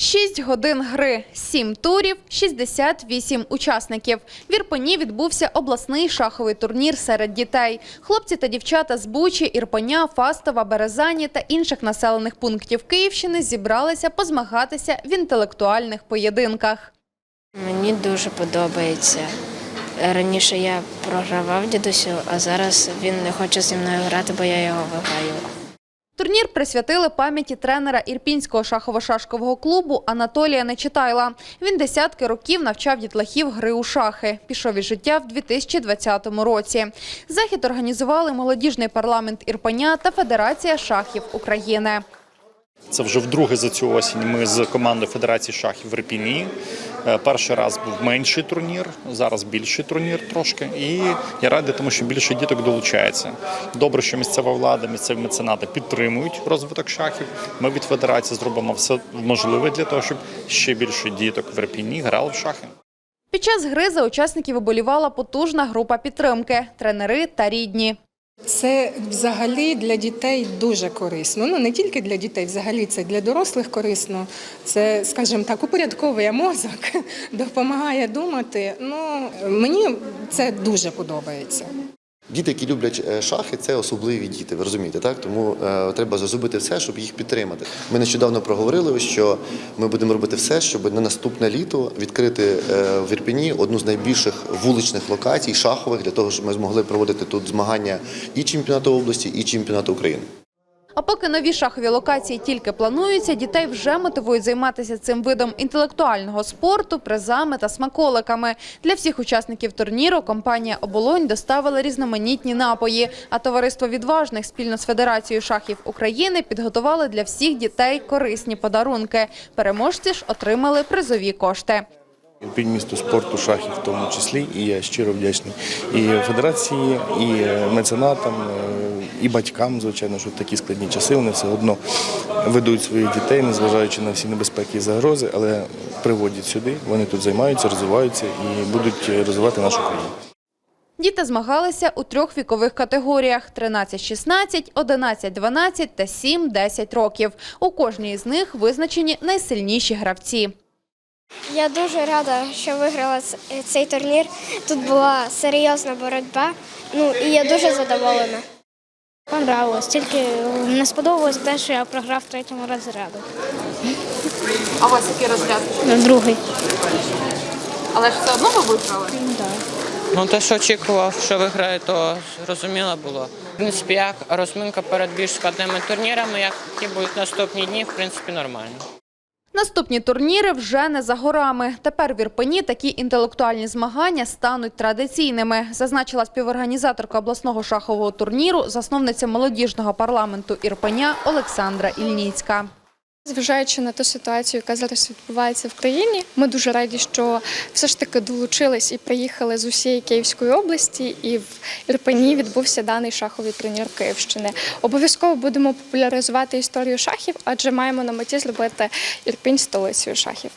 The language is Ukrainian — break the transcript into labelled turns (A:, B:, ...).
A: 6 годин гри, 7 турів, 68 учасників. В Ірпені відбувся обласний шаховий турнір серед дітей. Хлопці та дівчата з Бучі, Ірпеня, Фастова, Березані та інших населених пунктів Київщини зібралися позмагатися в інтелектуальних поєдинках.
B: Мені дуже подобається. Раніше я програвав дідусю, а зараз він не хоче зі мною грати, бо я його виграю.
A: Турнір присвятили пам'яті тренера Ірпінського шахово-шашкового клубу Анатолія Нечитайла. Він десятки років навчав дітлахів гри у шахи. Пішов із життя в 2020 році. Захід організували молодіжний парламент Ірпеня та Федерація шахів України.
C: Це вже вдруге за цю осінь. Ми з командою Федерації шахів в Ірпіні. Е, Перший раз був менший турнір, зараз більший турнір трошки. І я радий, тому що більше діток долучається. Добре, що місцева влада, місцеві меценати підтримують розвиток шахів. Ми від федерації зробимо все можливе для того, щоб ще більше діток в Ірпіні грали в шахи.
A: Під час гри за учасників виболівала потужна група підтримки – тренери та рідні.
D: Це взагалі для дітей дуже корисно. Ну не тільки для дітей, взагалі це для дорослих корисно. Це, скажімо так, упорядковує мозок, допомагає думати. Ну мені це дуже подобається.
E: Діти, які люблять е, шахи, це особливі діти, ви розумієте, так? Тому е, треба зробити все, щоб їх підтримати. Ми нещодавно проговорили, що ми будемо робити все, щоб на наступне літо відкрити е, в Ірпіні одну з найбільших вуличних локацій шахових для того, щоб ми змогли проводити тут змагання і чемпіонату області, і чемпіонату України.
A: А поки нові шахові локації тільки плануються, дітей вже мотивують займатися цим видом інтелектуального спорту, призами та смаколиками. Для всіх учасників турніру компанія «Оболонь» доставила різноманітні напої, а товариство відважних спільно з Федерацією шахів України підготували для всіх дітей корисні подарунки. Переможці ж отримали призові кошти.
F: Ірпінь місто спорту, шахів в тому числі, і я щиро вдячний і федерації, і меценатам, е, і батькам, звичайно, що в такі складні часи вони все одно ведуть своїх дітей, незважаючи на всі небезпеки і загрози, але приводять сюди. Вони тут займаються, розвиваються і будуть розвивати нашу країну.
A: Діти змагалися у трьох вікових категоріях – 13-16, 11-12 та 7-10 років. У кожній з них визначені найсильніші гравці.
G: Я дуже рада, що виграла цей турнір. Тут була серйозна боротьба. Ну і я дуже задоволена.
H: Понравилось, тільки не сподобалось те, що я програв третьому розряду.
A: А у вас який розряд?
H: Другий.
A: Але ж все одно ви виграли?
I: Ну, те, що очікував, що виграє, то зрозуміло було. В принципі, як розминка перед більш складними турнірами, які будуть наступні дні, в принципі, нормально.
A: Наступні турніри вже не за горами. Тепер в Ірпені такі інтелектуальні змагання стануть традиційними, зазначила співорганізаторка обласного шахового турніру, засновниця молодіжного парламенту Ірпеня Олександра Ільніцька.
J: Зважаючи на ту ситуацію, яка зараз відбувається в країні, ми дуже раді, що все ж таки долучились і приїхали з усієї Київської області, і в Ірпені відбувся даний шаховий турнір Київщини. Обов'язково будемо популяризувати історію шахів, адже маємо на меті зробити Ірпінь столицею шахів.